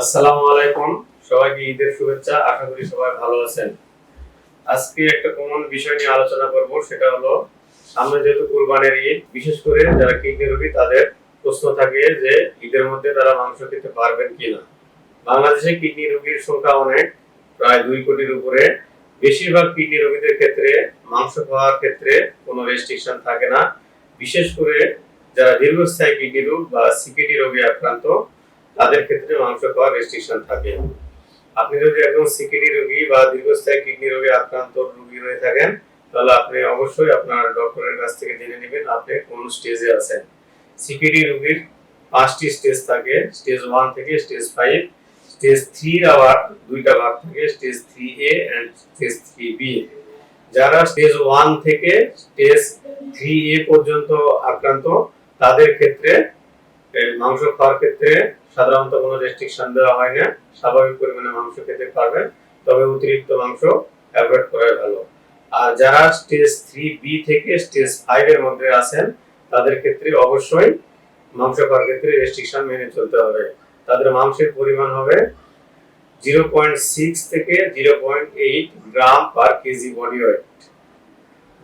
আসসালামু আলাইকুম। সবাইকে ঈদের শুভেচ্ছা। আশা করি সবাই ভালো আছেন। আজকে একটা কমন বিষয় নিয়ে আলোচনা করব, সেটা হলো, সামনে যেহেতু কুরবানির ঈদ, বিশেষ করে যারা কিডনি রোগী, তাদের প্রশ্ন থাকে যে, ঈদের মধ্যে তারা মাংস খেতে পারবেন কিনা? বাংলাদেশে কিডনি রোগীর সংখ্যা অনেক, প্রায় দুই কোটির উপরে। বেশিরভাগ কিডনি রোগীদের ক্ষেত্রে মাংস খাওয়ার ক্ষেত্রে কোনো রেস্ট্রিকশন থাকে না। বিশেষ করে যারা দীর্ঘস্থায়ী কিডনি রোগ বা সিকিডি রোগে আক্রান্ত তাদের ক্ষেত্রে মাংস খাওয়ার রেস্ট্রিকশন থাকে। আপনি যদি একজন সিকিডি রোগী বা দীর্ঘস্থায়ী কিডনি রোগে আক্রান্ত রোগী হয়ে থাকেন, তাহলে আপনি অবশ্যই আপনার ডক্টরের কাছ থেকে জেনে নেবেন আপনি কোন স্টেজে আছেন। সিকিডি রোগীর পাঁচটি স্টেজ থাকে স্টেজ ওয়ান থেকে স্টেজ ফাইভ স্টেজ থ্রি আবার দুইটা ভাগ থাকে stage three A and stage three B যারা স্টেজ ওয়ান থেকে স্টেজ থ্রি এ পর্যন্ত আক্রান্ত, তাদের ক্ষেত্রে মাংস খাওয়ার ক্ষেত্রে সাধারণত কোনো রেস্ট্রিকশন দেওয়া হয় না। স্বাভাবিক পরিমাণে মাংস খেতে পারবেন, তবে অতিরিক্ত মাংস অ্যাভয়েড করাই ভালো। আর যারা স্টেজ থ্রি বি থেকে স্টেজ ফাইভ এর মধ্যে আছেন, তাদের ক্ষেত্রে অবশ্যই মাংস খাওয়ার ক্ষেত্রে রেস্ট্রিকশন মেনে চলতে হবে। তাদের মাংসের পরিমাণ হবে জিরো পয়েন্ট সিক্স থেকে zero point eight gram per KG body weight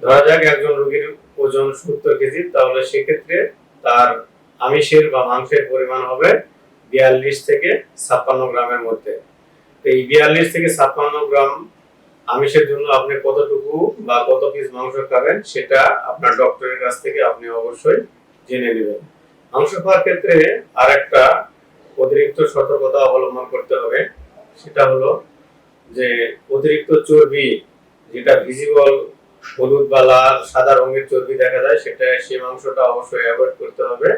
ধরা যাক একজন রোগীর ওজন সত্তর কেজি তাহলে সেক্ষেত্রে তার আমিষের বা মাংসের পরিমাণ হবে বিয়াল্লিশ থেকে ছাপ্পান্ন গ্রামের মধ্যে। তো এই বিয়াল্লিশ থেকে ছাপ্পান্ন গ্রাম আমিষের জন্য আপনি কতটুকু বা কত পিস মাংস খাবেন সেটা আপনার ডক্টরের কাছ থেকে আপনি অবশ্যই জেনে নেবেন। মাংস খাওয়ার ক্ষেত্রে আরেকটা অতিরিক্ত সতর্কতা অবলম্বন করতে হবে। সেটা হলো যে অতিরিক্ত চর্বি, যেটা ভিজিবল হলুদ বা লাল, সাদা রঙের চর্বি দেখা যায় সেটা সেই মাংসটা অবশ্যই অ্যাভয়েড করতে হবে।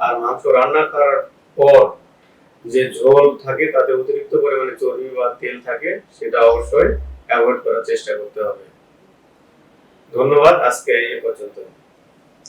আর মাংস রান্না করার পর যে ঝোল থাকে, তাতে অতিরিক্ত পরিমাণে চর্বি বা তেল থাকে, সেটা অবশ্যই অ্যাভয়েড করার চেষ্টা করতে হবে। ধন্যবাদ, আজকে এই পর্যন্ত